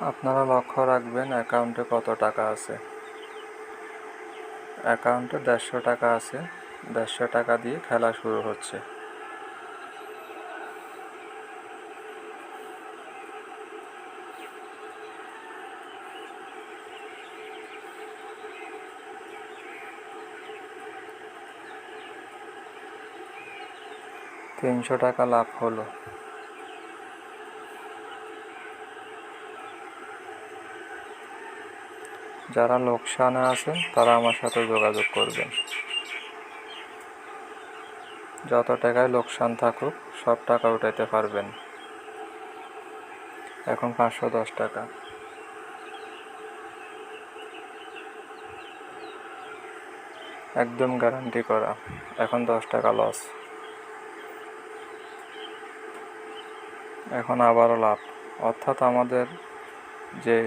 আপনারা লক্ষ্য রাখবেন অ্যাকাউন্টে কত টাকা আছে। অ্যাকাউন্টে দেড়শো টাকা আছে। দেড়শো টাকা দিয়ে খেলা শুরু হচ্ছে। তিনশো টাকা লাভ হলো। যারা লোকসানে আছেন তারা আমার সাথে যোগাযোগ করবেন যত টাকায় লোকসান থাকুক, সব টাকা উঠাইতে পারবেন। এখন পাঁচশো দশ টাকা। একদম গ্যারান্টি করা। এখন দশ টাকা লস এখন আবারও লাভ। অর্থাৎ আমাদের যে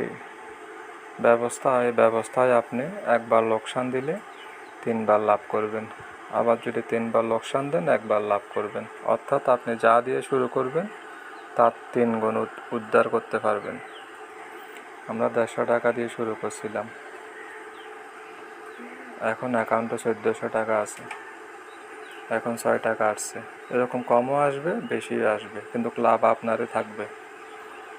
ব্যবস্থা এই ব্যবস্থায় আপনি একবার লোকসান দিলে তিনবার লাভ করবেন। আবার যদি তিনবার লোকসান দেন, একবার লাভ করবেন। অর্থাৎ আপনি যা দিয়ে শুরু করবেন, তার তিন গুণ উদ্ধার করতে পারবেন। আমরা দেড়শো টাকা দিয়ে শুরু করছিলাম। এখন অ্যাকাউন্টে চোদ্দোশো টাকা আছে। এখন ছয় টাকা আসছে। এরকম কমও আসবে, বেশিও আসবে। কিন্তু লাভ আপনারই থাকবে।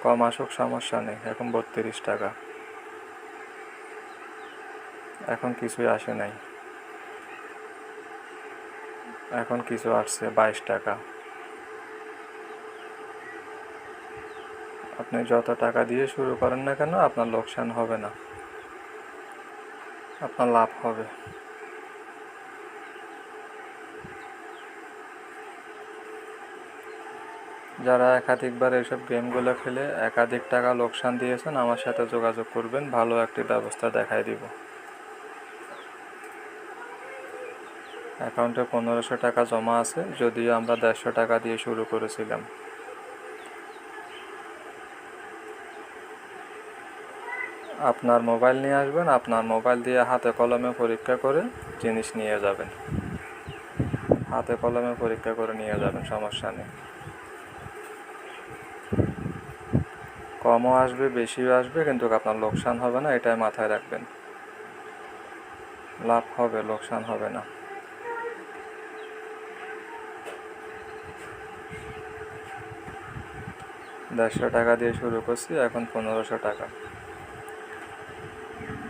কম আসুক, সমস্যা নেই। এখন বত্রিশ টাকা। এখন কিছুই আসে নাই। এখন কিছু আসছে, বাইশ টাকা। আপনি যত টাকা দিয়ে শুরু করেন না কেন, আপনার লোকসান হবে না। আপনার লাভ হবে। যারা একাধিকবার এইসব গেমগুলো খেলে একাধিক টাকা লোকসান দিয়েছেন, আমার সাথে যোগাযোগ করবেন, ভালো একটি ব্যবস্থা দেখাই দিব। অ্যাকাউন্টে পনেরোশো টাকা জমা আছে, যদিও আমরা দেড়শো টাকা দিয়ে শুরু করেছিলাম। আপনার মোবাইল নিয়ে আসবেন, আপনার মোবাইল দিয়ে হাতে কলমে পরীক্ষা করে জিনিস নিয়ে যাবেন। হাতে কলমে পরীক্ষা করে নিয়ে যাবেন, সমস্যা নেই। কমও আসবে, বেশিও আসবে, কিন্তু আপনার লোকসান হবে না, এটাই মাথায় রাখবেন। লাভ হবে, লোকসান হবে না। দেড়শো টাকা দিয়ে শুরু করছি, এখন পনেরোশো টাকা।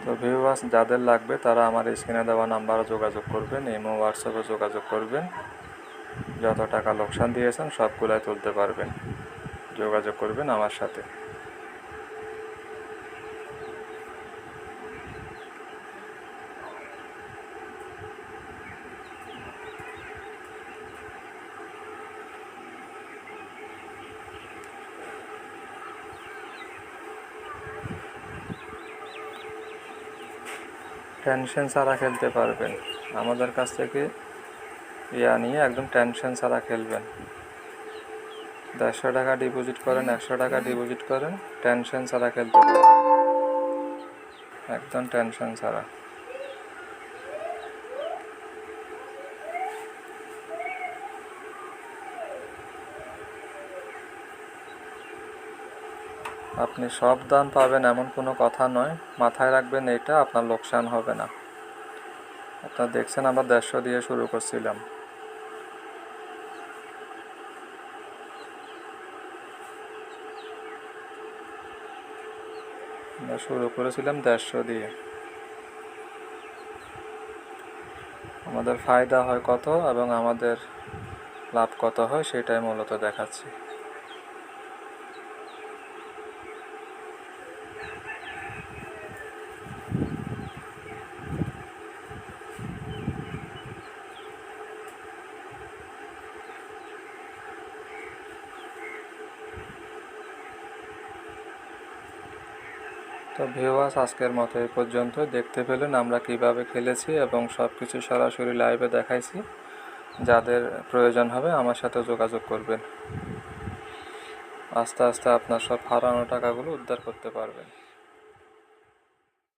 তো ভিউয়ার্স যাদের লাগবে তারা আমার স্ক্রিনে দেওয়া নাম্বারে যোগাযোগ করবেন, ইমো, হোয়াটসঅ্যাপে যোগাযোগ করবেন। যত টাকা লোকসান দিয়েছেন সবগুলাই তুলতে পারবেন। যোগাযোগ করবেন আমার সাথে। টেনশন ছাড়া খেলতে পারবেন। আমাদের কাছ থেকে ইয়া নিয়ে একদম টেনশন ছাড়া খেলবেন। দেড়শো টাকা ডিপোজিট করেন, একশো টাকা ডিপোজিট করেন, টেনশন ছাড়া খেলতে পারবেন। একদম টেনশন ছাড়া। আপনি সব দাম পাবেন এমন কোনো কথা নয়। মাথায় রাখবেন এটা, আপনার লোকসান হবে না। আপনারা দেখছেন, আমরা দেড়শো দিয়ে শুরু করছিলাম। আমরা শুরু করেছিলাম দেড়শো দিয়ে। আমাদের ফায়দা হয় কত এবং আমাদের লাভ কত হয়, সেটাই মূলত দেখাচ্ছি। তো ভিউয়ার্স আজকের মতো এই পর্যন্ত। দেখতে পেলেন আমরা কীভাবে খেলেছি এবং সব কিছু সরাসরি লাইভে দেখাইছি। যাদের প্রয়োজন হবে আমার সাথে যোগাযোগ করবেন। আস্তে আস্তে আপনার সব হারানো টাকাগুলো উদ্ধার করতে পারবেন।